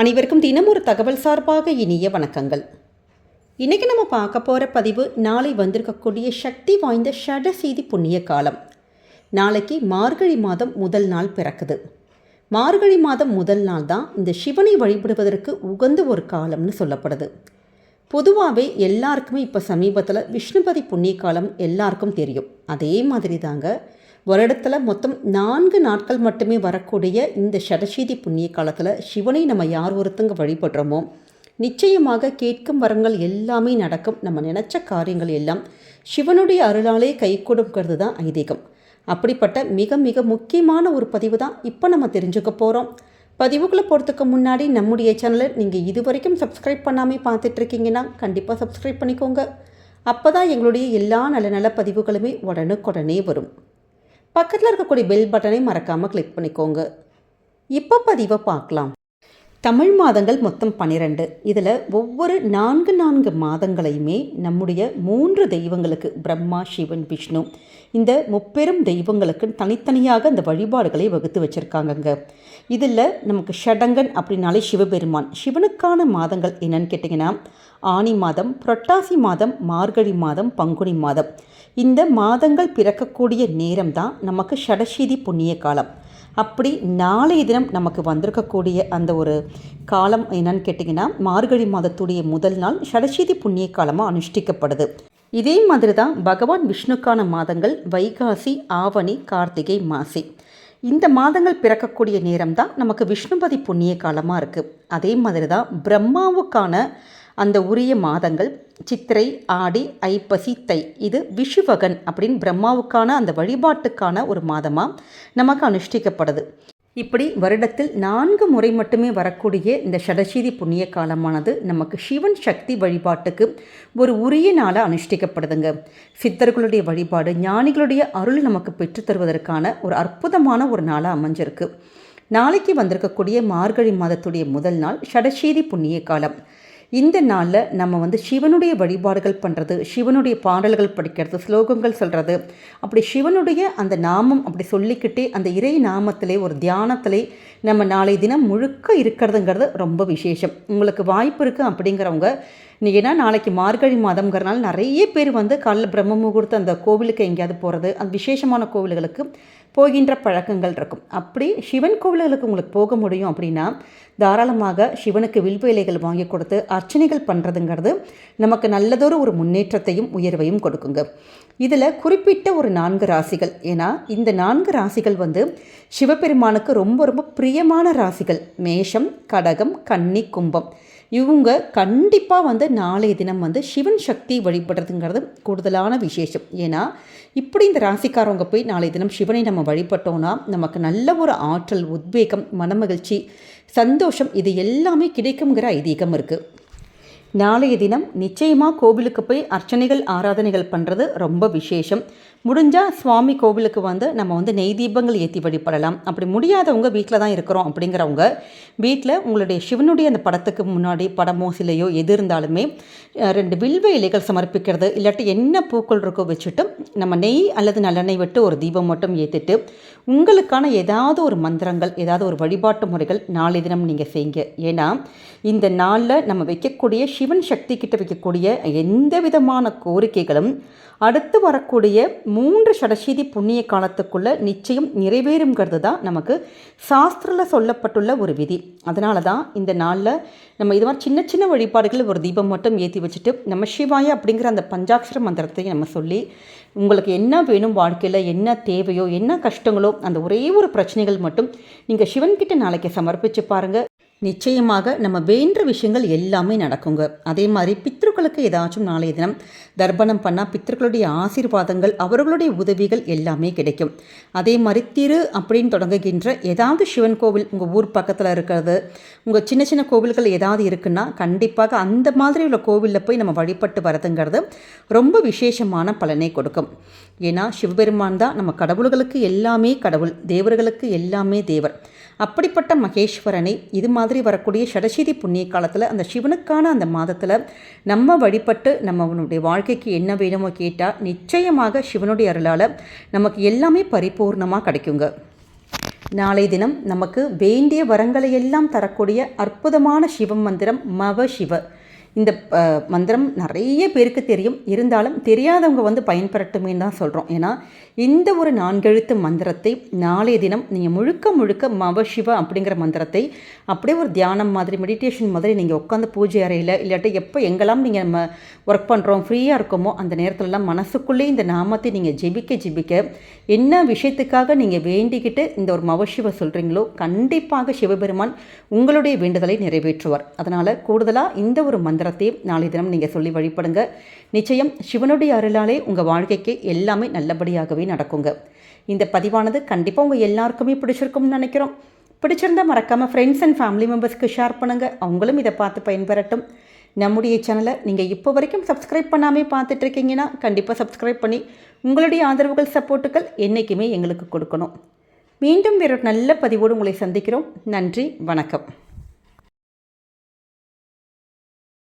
அனைவருக்கும் தினம் ஒரு தகவல் சார்பாக இனிய வணக்கங்கள். இன்றைக்கி நம்ம பார்க்க போகிற பதிவு நாளை வந்திருக்கக்கூடிய சக்தி வாய்ந்த ஷடசீதி புண்ணிய காலம். நாளைக்கு மார்கழி மாதம் முதல் நாள் பிறக்குது. மார்கழி மாதம் முதல் நாள் தான் இந்த சிவனை வழிபடுவதற்கு உகந்த ஒரு காலம்னு சொல்லப்படுது. பொதுவாகவே எல்லாருக்குமே இப்போ சமீபத்தில் விஷ்ணுபதி புண்ணிய காலம் எல்லாருக்கும் தெரியும். அதே மாதிரி தாங்க வருடத்தில் மொத்தம் நான்கு நாட்கள் மட்டுமே வரக்கூடிய இந்த ஷடசீதி புண்ணிய காலத்தில் சிவனை நம்ம யார் ஒருத்தங்க வழிபடுறோமோ நிச்சயமாக கேட்கும் வரங்கள் எல்லாமே நடக்கும். நம்ம நினச்ச காரியங்கள் எல்லாம் சிவனுடைய அருளாலே கைகூடுங்கிறது தான் ஐதீகம். அப்படிப்பட்ட மிக மிக முக்கியமான ஒரு பதிவு தான் இப்போ நம்ம தெரிஞ்சுக்க போகிறோம் பதிவுக்குள்ளே போகிறதுக்கு முன்னாடி நம்முடைய சேனலை நீங்கள் இது வரைக்கும் சப்ஸ்கிரைப் பண்ணாமல் பார்த்துட்ருக்கீங்கன்னா கண்டிப்பாக சப்ஸ்கிரைப் பண்ணிக்கோங்க. அப்போ தான் எங்களுடைய எல்லா நல்ல நல்ல பதிவுகளுமே உடனுக்குடனே வரும். பக்கத்தில் இருக்கக்கூடிய பெல் பட்டனை மறக்காமல் கிளிக் பண்ணிக்கோங்க. இப்போ பதிவை பார்க்கலாம். தமிழ் மாதங்கள் மொத்தம் பன்னிரெண்டு இதில் ஒவ்வொரு நான்கு நான்கு மாதங்களையுமே நம்முடைய மூன்று தெய்வங்களுக்கு பிரம்மா சிவன் விஷ்ணு இந்த முப்பெரும் தெய்வங்களுக்கு தனித்தனியாக இந்த வழிபாடுகளை வகுத்து வச்சுருக்காங்கங்க. இதில் நமக்கு ஷடங்கன் அப்படின்னாலே சிவபெருமான். சிவனுக்கான மாதங்கள் என்னன்னு கேட்டிங்கன்னா ஆனி மாதம் புரட்டாசி மாதம் மார்கழி மாதம் பங்குனி மாதம். இந்த மாதங்கள் பிறக்கக்கூடிய நேரம் தான் நமக்கு ஷடசீதி புண்ணிய காலம். அப்படி நாளைய தினம் நமக்கு வந்திருக்கக்கூடிய அந்த ஒரு காலம் என்னன்னு கேட்டிங்கன்னா மார்கழி மாதத்துடைய முதல் நாள் ஷடசீதி புண்ணிய காலமாக அனுஷ்டிக்கப்படுது. இதே மாதிரி தான் பகவான் விஷ்ணுக்கான மாதங்கள் வைகாசி ஆவணி கார்த்திகை மாசி. இந்த மாதங்கள் பிறக்கக்கூடிய நேரம் தான் நமக்கு விஷ்ணுபதி புண்ணிய காலமாக இருக்குது அதே மாதிரி தான் பிரம்மாவுக்கான அந்த உரிய மாதங்கள் சித்திரை ஆடி ஐப்பசி தை இது விஷுவகன் அப்படின்னு பிரம்மாவுக்கான அந்த வழிபாட்டுக்கான ஒரு மாதமாக நமக்கு அனுஷ்டிக்கப்படுது. இப்படி வருடத்தில் நான்கு முறை மட்டுமே வரக்கூடிய இந்த ஷடசீதி புண்ணிய காலமானது நமக்கு சிவன் சக்தி வழிபாட்டுக்கு ஒரு உரிய நாளாக அனுஷ்டிக்கப்படுதுங்க. சித்தர்களுடைய வழிபாடு ஞானிகளுடைய அருள் நமக்கு பெற்றுத்தருவதற்கான ஒரு அற்புதமான ஒரு நாளாக அமைஞ்சிருக்கு. நாளைக்கு வந்திருக்கக்கூடிய மார்கழி மாதத்துடைய முதல் நாள் ஷடசீதி புண்ணிய காலம். இந்த நாளில் நம்ம வந்து சிவனுடைய வழிபாடுகள் பண்ணுறது சிவனுடைய பாடல்கள் படிக்கிறது ஸ்லோகங்கள் சொல்கிறது அப்படி சிவனுடைய அந்த நாமம் அப்படி சொல்லிக்கிட்டே அந்த இறை நாமத்திலே ஒரு தியானத்திலே நம்ம நாளை தினம் முழுக்க இருக்கிறதுங்கிறது ரொம்ப விசேஷம். உங்களுக்கு வாய்ப்பு இருக்குது அப்படிங்கிறவங்க ஏன்னா நாளைக்கு மார்கழி மாதம்ங்கிறனால நிறைய பேர் வந்து காலைல பிரம்ம முகூர்த்தம் அந்த கோவிலுக்கு எங்கேயாவது போகிறது அந்த விசேஷமான கோவில்களுக்கு போகின்ற பழக்கங்கள் இருக்கும். அப்படி சிவன் கோவில்களுக்கு உங்களுக்கு போக முடியும் அப்படின்னா தாராளமாக சிவனுக்கு வில்வ இலைகள் வாங்கி கொடுத்து அர்ச்சனைகள் பண்ணுறதுங்கிறது நமக்கு நல்லதொரு ஒரு முன்னேற்றத்தையும் உயர்வையும் கொடுக்குங்க. இதில் குறிப்பிட்ட ஒரு நான்கு ராசிகள். ஏன்னா இந்த நான்கு ராசிகள் வந்து சிவபெருமானுக்கு ரொம்ப ரொம்ப பிரியமான ராசிகள். மேஷம் கடகம் கன்னி கும்பம். இவங்க கண்டிப்பாக வந்து நாளைய தினம் வந்து சிவன் சக்தி வழிபடுறதுங்கிறது கூடுதலான விசேஷம். ஏன்னா இப்படி இந்த ராசிக்காரவங்க போய் நாளைய தினம் சிவனை நம்ம வழிபட்டோன்னா நமக்கு நல்ல ஒரு ஆற்றல் உத்வேகம் மனமகிழ்ச்சி சந்தோஷம் இது எல்லாமே கிடைக்குங்கிற ஐதீகம் இருக்குது நாளைய தினம் நிச்சயமாக கோவிலுக்கு போய் அர்ச்சனைகள் ஆராதனைகள் பண்ணுறது ரொம்ப விசேஷம். முடிஞ்சால் சுவாமி கோவிலுக்கு வந்து நம்ம வந்து நெய் தீபங்கள் ஏற்றி வழிபடலாம். அப்படி முடியாதவங்க வீட்டில் தான் இருக்கிறோம் அப்படிங்கிறவங்க வீட்டில் உங்களுடைய சிவனுடைய அந்த படத்துக்கு முன்னாடி படமோ சிலையோ எது இருந்தாலுமே ரெண்டு வில்வ இலைகள் சமர்ப்பிக்கிறது இல்லாட்டி என்ன பூக்கள் இருக்கோ வச்சுட்டு நம்ம நெய் அல்லது நல்லெண்ணெய் விட்டு ஒரு தீபம் மட்டும் ஏற்றிட்டு உங்களுக்கான ஏதாவது ஒரு மந்திரங்கள் ஏதாவது ஒரு வழிபாட்டு முறைகள் நாளை தினம் நீங்கள் செய்யுங்க. ஏன்னா இந்த நாளில் நம்ம வைக்கக்கூடிய சிவன் சக்தி கிட்ட வைக்கக்கூடிய எந்த விதமான கோரிக்கைகளும் அடுத்து வரக்கூடிய மூன்று சடசீதி புண்ணிய காலத்துக்குள்ளே நிச்சயம் நிறைவேறுங்கிறது தான் நமக்கு சாஸ்திரில் சொல்லப்பட்டுள்ள ஒரு விதி. அதனால தான் இந்த நாளில் நம்ம இது மாதிரி சின்ன சின்ன வழிபாடுகளில் ஒரு தீபம் மட்டும் ஏற்றி வச்சுட்டு நம்ம சிவாய அப்படிங்கிற அந்த பஞ்சாட்சர மந்திரத்தையும் நம்ம சொல்லி உங்களுக்கு என்ன வேணும் வாழ்க்கையில் என்ன தேவையோ என்ன கஷ்டங்களோ அந்த ஒரே ஒரு பிரச்சனைகள் மட்டும் நீங்கள் சிவன்கிட்ட நாளைக்கு சமர்ப்பித்து பாருங்கள் நிச்சயமாக நம்ம வேண்ட விஷயங்கள் எல்லாமே நடக்குங்க. அதே மாதிரி பித்ருக்களுக்கு ஏதாச்சும் நாளைய தினம் தர்ப்பணம் பண்ணால் பித்ருக்களுடைய ஆசீர்வாதங்கள் அவர்களுடைய உதவிகள் எல்லாமே கிடைக்கும். அதே மாதிரி திரு அப்படின்னு தொடங்குகின்ற ஏதாவது சிவன் கோவில் உங்கள் ஊர் பக்கத்தில் இருக்கிறது உங்கள் சின்ன சின்ன கோவில்கள் ஏதாவது இருக்குன்னா கண்டிப்பாக அந்த மாதிரி உள்ள கோவிலில் போய் நம்ம வழிபட்டு வரதுங்கிறது ரொம்ப விசேஷமான பலனை கொடுக்கும். ஏன்னா சிவபெருமான் தான் நம்ம கடவுள்களுக்கு எல்லாமே கடவுள் தேவர்களுக்கு எல்லாமே தேவர். அப்படிப்பட்ட மகேஸ்வரனை இது மாதிரி வரக்கூடிய ஷடசீதி புண்ணிய காலத்தில் அந்த சிவனுக்கான அந்த மாதத்தில் நம்ம வழிபட்டு நம்ம அவனுடைய வாழ்க்கைக்கு என்ன வேணுமோ கேட்டால் நிச்சயமாக சிவனுடைய அருளால் நமக்கு எல்லாமே பரிபூர்ணமாக கிடைக்குங்க. நாளை தினம் நமக்கு வேண்டிய வரங்களை எல்லாம் தரக்கூடிய அற்புதமான சிவ மந்திரம் மவ சிவ. இந்த மந்திரம் நிறைய பேருக்கு தெரியும். இருந்தாலும் தெரியாதவங்க வந்து பயன்பெறட்டுமேன்னு தான் சொல்கிறோம் ஏன்னா இந்த ஒரு நான்கெழுத்து மந்திரத்தை நாளைய தினம் நீங்கள் முழுக்க முழுக்க மவ அப்படிங்கிற மந்திரத்தை அப்படியே ஒரு தியானம் மாதிரி மெடிடேஷன் மாதிரி நீங்கள் உட்காந்து பூஜை அறையில் இல்லாட்டி எப்போ எங்கெல்லாம் நீங்கள் நம்ம ஒர்க் பண்ணுறோம் ஃப்ரீயாக இருக்கோமோ அந்த நேரத்துலலாம் மனசுக்குள்ளே இந்த நாமத்தை நீங்கள் ஜெபிக்க ஜெபிக்க என்ன விஷயத்துக்காக நீங்கள் வேண்டிக்கிட்டு இந்த ஒரு மவசிவ சொல்கிறீங்களோ கண்டிப்பாக சிவபெருமான் உங்களுடைய வேண்டுதலை நிறைவேற்றுவார். அதனால் கூடுதலாக இந்த ஒரு மந்திரத்தை நாளை தினம் நீங்கள் சொல்லி வழிபடுங்க. நிச்சயம் சிவனுடைய அருளாலே உங்கள் வாழ்க்கைக்கு எல்லாமே நல்லபடியாகவே நடக்குங்க. இந்த பதிவானது கண்டிப்பாக உங்கள் எல்லாருக்குமே பிடிச்சிருக்கும்னு நினைக்கிறோம். பிடிச்சிருந்தா மறக்காமல் ஃப்ரெண்ட்ஸ் அண்ட் ஃபேமிலி மெம்பர்ஸ்க்கு ஷேர் பண்ணுங்கள் அவங்களும் இதை பார்த்து பயன்பெறட்டும். நம்முடைய சேனலை நீங்கள் இப்போ வரைக்கும் சப்ஸ்கிரைப் பண்ணாமே பார்த்துட்டு இருக்கீங்கன்னா கண்டிப்பாக சப்ஸ்கிரைப் பண்ணி உங்களுடைய ஆதரவுகள் சப்போர்ட்டுகள் என்றைக்குமே எங்களுக்கு கொடுக்கணும். மீண்டும் வேறு நல்ல பதிவோடு உங்களை சந்திக்கிறோம். நன்றி வணக்கம்.